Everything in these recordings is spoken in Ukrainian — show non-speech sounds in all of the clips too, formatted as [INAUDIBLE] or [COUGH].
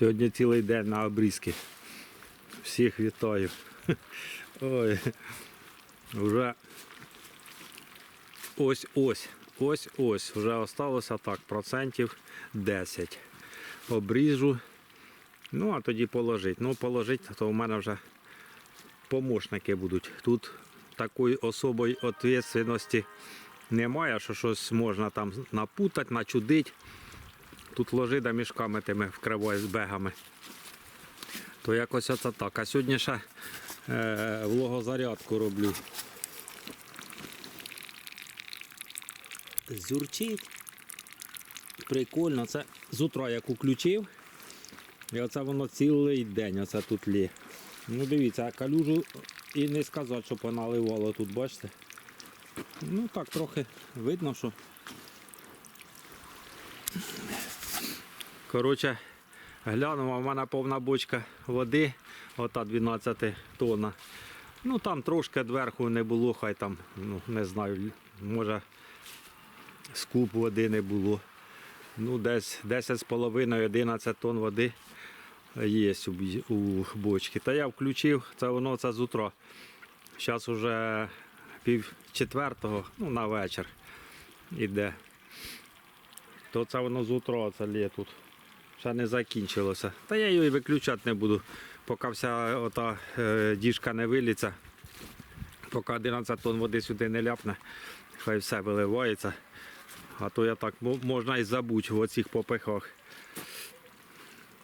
Сьогодні цілий день на обрізки. Всіх вітаю. [LAUGHS] Ой. Вже ось ось. Ось ось. Вже осталося так, процентів 10. Обріжу. Ну, а тоді положить. Ну, положить, то в мене вже помощники будуть. Тут такої особої відповідальності немає, що щось можна там напутати, начудити. Тут ложи да мішками тими вкривай з бегами. То якось оце так. А сьогодні ще е, вологозарядку роблю. Зюрчить. Прикольно, це з утра як уключив. І оце воно цілий день оце тут лє. Ну дивіться, калюжу і не сказати, що поналивало тут, бачите? Ну так трохи видно, що. Коротше, глянемо, в мене повна бочка води, ота 12 тонна. Ну там трошки дверху не було, хай там, ну не знаю, може скуп води не було. Ну, десь 10,5-11 тонн води є у, у бочці. Та я включив, це воно це з утра. Зараз вже пів четвертого, ну на вечір іде. То це воно з утра це лє тут. Ще не закінчилося. Та я її виключати не буду, поки вся ота е, діжка не виліться, поки 11 тонн води сюди не ляпне, хай все виливається. А то я так можна і забути в оцих попихах.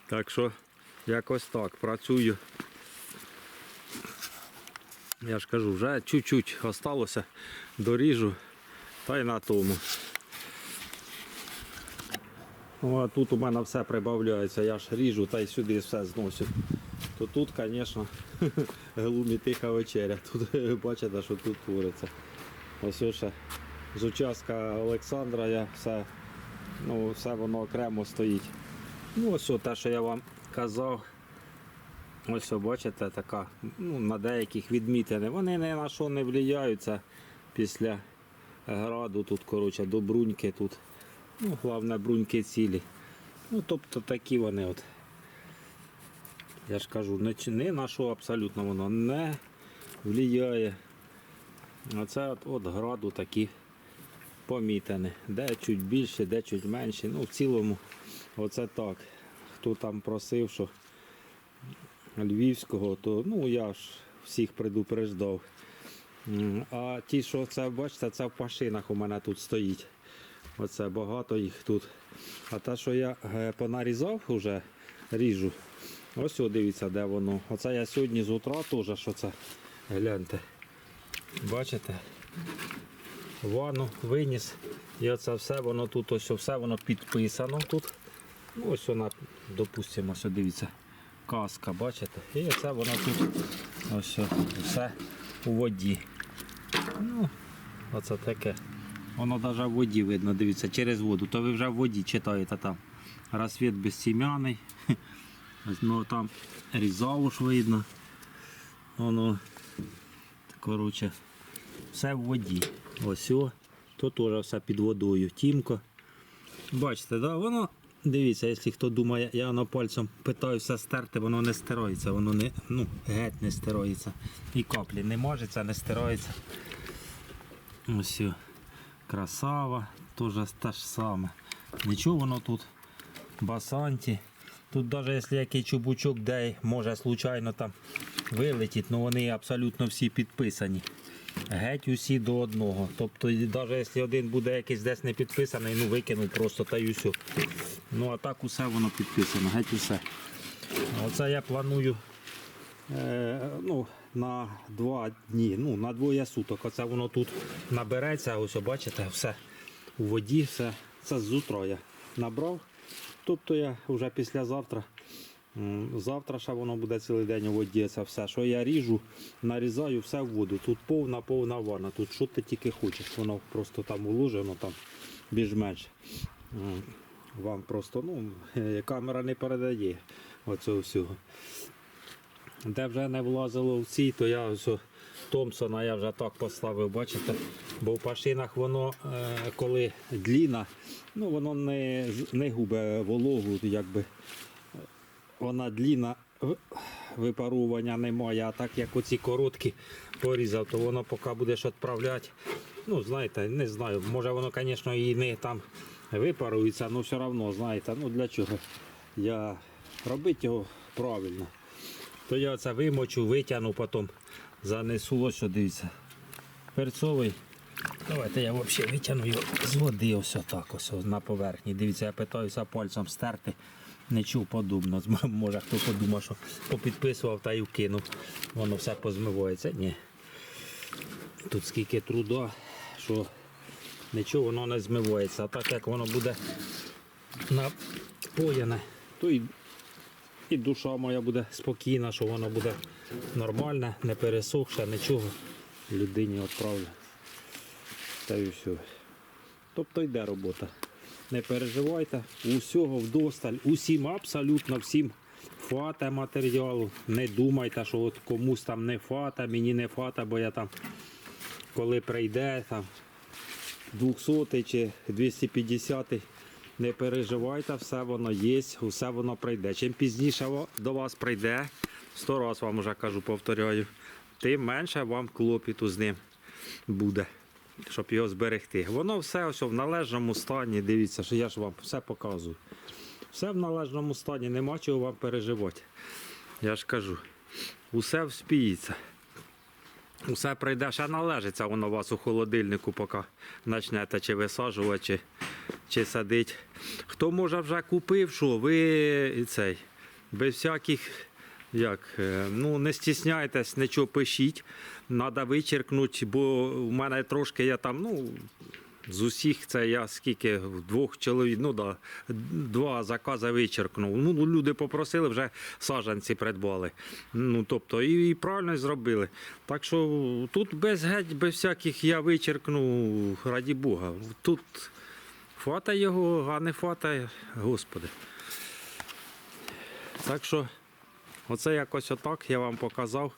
Так що якось так працюю. Я ж кажу, вже чуть-чуть осталося, доріжу та й на тому. Ну, тут у мене все прибавляється, я ж ріжу та й сюди все зносю. То тут, звісно, [LAUGHS] глумі тиха вечеря. Тут [LAUGHS] бачите, що тут твориться. Ось ще з участка Олександра я все, ну, все воно окремо стоїть. Ну ось те, що я вам казав. Ось бачите, така, ну, на деяких відмітини. Вони ні на що не впливаються після граду. Тут, коротше, до бруньки тут. Ну, головне бруньки цілі. Ну, тобто такі вони от. Я ж кажу, не, ні на що абсолютно воно не впливає. Оце от, от граду такі помітини. Де чуть більше, де чуть менше. Ну, в цілому, оце так. Хто там просив, що львівського, то ну я ж всіх предупреждав. А ті, що це, бачите, це в пашинах у мене тут стоїть. Оце багато їх тут. А те, що я е, понарізав вже, ріжу. Ось о, дивіться, де воно. Оце я сьогодні з утра теж, що це. Гляньте. Бачите? Ванну виніс. І оце все воно тут, ось все воно підписано тут. Ну, ось вона, допустимо, ось дивіться. Каска, бачите? І оце воно тут ось все у воді. Ну, оце таке. Воно навіть в воді видно, дивіться, через воду. То ви вже в воді читаєте там. Розсвіт безсім'яний. [LAUGHS] Ну там різауш видно. Воно, коротше, все в воді. Ось о. То теж все під водою. Тімко. Бачите, да? воно, дивіться, якщо хто думає, я воно пальцем питаю все стерти, воно не стирається, воно не, ну, геть не стирається. І каплі не можеться, не стирається. Ось. о. Красава, теж те ж саме. Нічого воно тут. Басанті. Тут навіть якщо який чубучок де може случайно там вилетіти, ну вони абсолютно всі підписані. Геть усі до одного. Тобто, навіть якщо один буде якийсь десь не підписаний, ну викинуть просто та й усю. Ну а так усе воно підписано, геть усе. Оце я планую ну, на два дні, ну, на двоє суток. Оце воно тут набереться, ось бачите, все у воді, все. Це з утра я набрав. Тобто я вже післязавтра, завтра ще воно буде цілий день у воді. Це все. Що я ріжу, нарізаю все в воду. Тут повна повна ванна. Тут що ти тільки хочеш. Воно просто там уложено там більш-менш. Вам просто ну, [LAUGHS] камера не передає оцього всього. Де вже не влазило в ці, то я о, Томпсона я вже так поставив, бачите? Бо в пашинах воно, е, коли дліна, ну воно не, не губе вологу, якби. вона длінна в- випарування немає, а так як оці короткі порізав, то воно поки будеш відправляти. Ну, знаєте, не знаю, може воно, звісно, і не там випарується, але все одно, знаєте, ну для чого я робити його правильно. То я це вимочу, витягну, потім занесу, ось що дивіться. Перцовий. Давайте я взагалі витягну його з води ось отак ось на поверхні. Дивіться, я питаюся пальцем стерти. Не чув подобно. [LAUGHS] Може хто подумав, що попідписував та й вкинув. Воно все позмивається. Ні. Тут скільки труда, що нічого воно не змивається. А так як воно буде напоєне, то і, і душа моя буде спокійна, що воно буде нормальне, не пересохше, нічого людині відправлю. Та й все. Тобто йде робота. Не переживайте, усього вдосталь, усім, абсолютно всім фата матеріалу. Не думайте, що от комусь там не фата, мені не фата, бо я там, коли прийде там 200 чи 250, не переживайте, все воно є, все воно прийде. Чим пізніше до вас прийде, сто раз вам вже кажу, повторяю, тим менше вам клопіту з ним буде, щоб його зберегти. Воно все ось в належному стані. Дивіться, що я ж вам все показую. Все в належному стані, нема чого вам переживати. Я ж кажу, усе вспіється. Усе прийде, ще належиться воно у вас у холодильнику, поки почнете чи висаджувати, чи, чи садить. Хто може вже купив, що ви цей, без всяких, як, е, ну не стісняйтесь, нічого пишіть. Треба вичеркнути, бо в мене трошки я там, ну. З усіх це я скільки двох чоловік, ну да, два закази вичеркнув. Ну, люди попросили, вже саджанці придбали. Ну, тобто, і, і правильно зробили. Так що тут без геть, без всяких я вичеркну, раді Бога. Тут фата його, а не фата, Господи. Так що, оце якось отак я вам показав.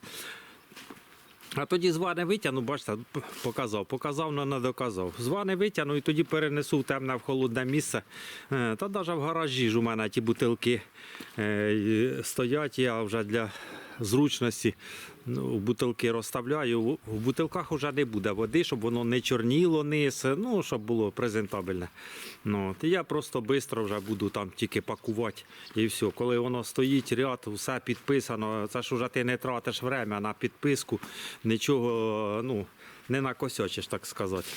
А тоді з витягну, бачите, показав, показав, але не доказав. З витягну і тоді перенесу в темне в холодне місце. Е, Та навіть в гаражі ж у мене ті бутилки е, стоять, я вже для зручності ну, в бутилки розставляю. В- бутилках вже не буде води, щоб воно не чорніло низ, ну, щоб було презентабельне. Ну, от, я просто швидко вже буду там тільки пакувати і все. Коли воно стоїть ряд, все підписано, це ж вже ти не тратиш время на підписку, нічого, ну. Не накосячиш, так сказати.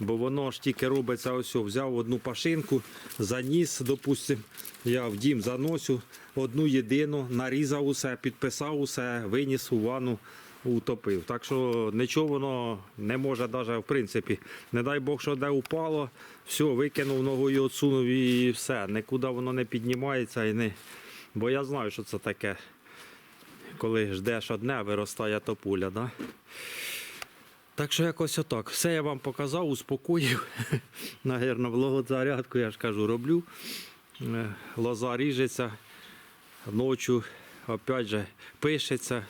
Бо воно ж тільки робиться ось, взяв одну пашинку, заніс, допустим, я в дім заносю одну єдину, нарізав усе, підписав усе, виніс у ванну, утопив. Так що нічого воно не може навіть в принципі. Не дай Бог, що де упало, все, викинув ногою, відсунув і все. Нікуди воно не піднімається і не. Бо я знаю, що це таке. Коли ждеш одне, виростає топуля. Да? Так що якось отак. Все я вам показав, успокоїв. [LAUGHS] Навірно, вологозарядку, я ж кажу, роблю. Е, Лоза ріжеться, ночі опять же пишеться.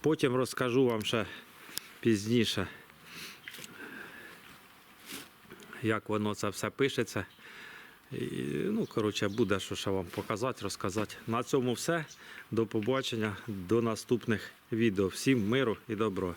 Потім розкажу вам ще пізніше, як воно це все пишеться. І, ну, коротше, буде що ще вам показати, розказати. На цьому все. До побачення, до наступних відео. Всім миру і добро.